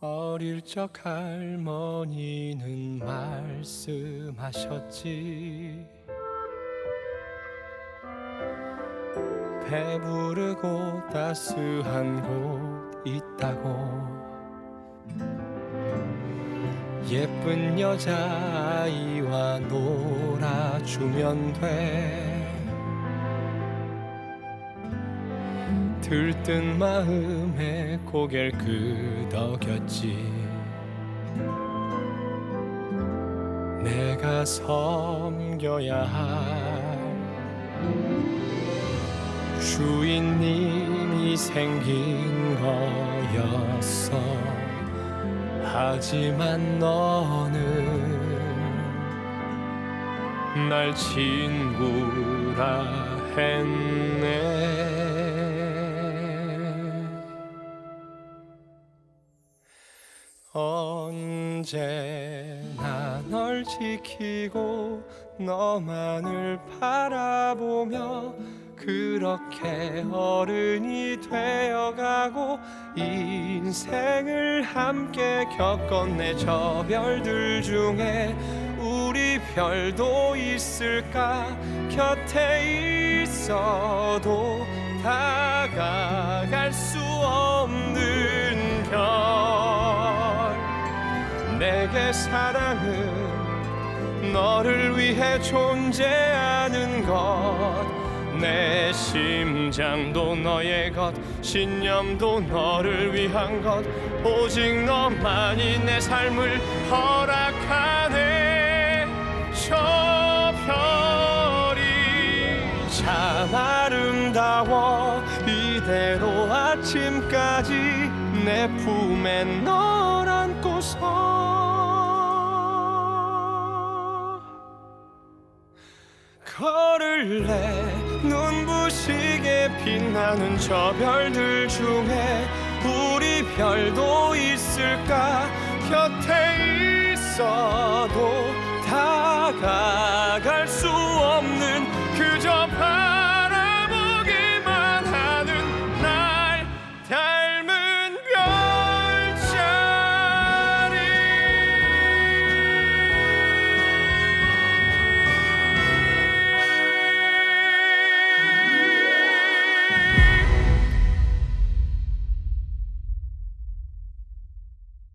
어릴 적 할머니는 말씀하셨지 배부르고 따스한 곳 있다고. 예쁜 여자아이와 놀아주면 돼. 들뜬 마음에 고개를 끄덕였지. 내가 섬겨야 할 주인님이 생긴 거였어. 하지만 너는 날 친구라 했네. 언제나 널 지키고 너만을 바라보며 그렇게 어른이 되어가고 인생을 함께 겪었네. 저 별들 중에 우리 별도 있을까? 곁에 있어도 다가갈 수 없는 별. 내게 사랑은 너를 위해 존재하는 것 내 심장도 너의 것 신념도 너를 위한 것 오직 너만이 내 삶을 허락하네. 저 별이 참 아름다워. 이대로 아침까지 내 품에 널 안고서. 걸을래 눈부시게 빛나는 저 별들 중에 우리 별도 있을까? 곁에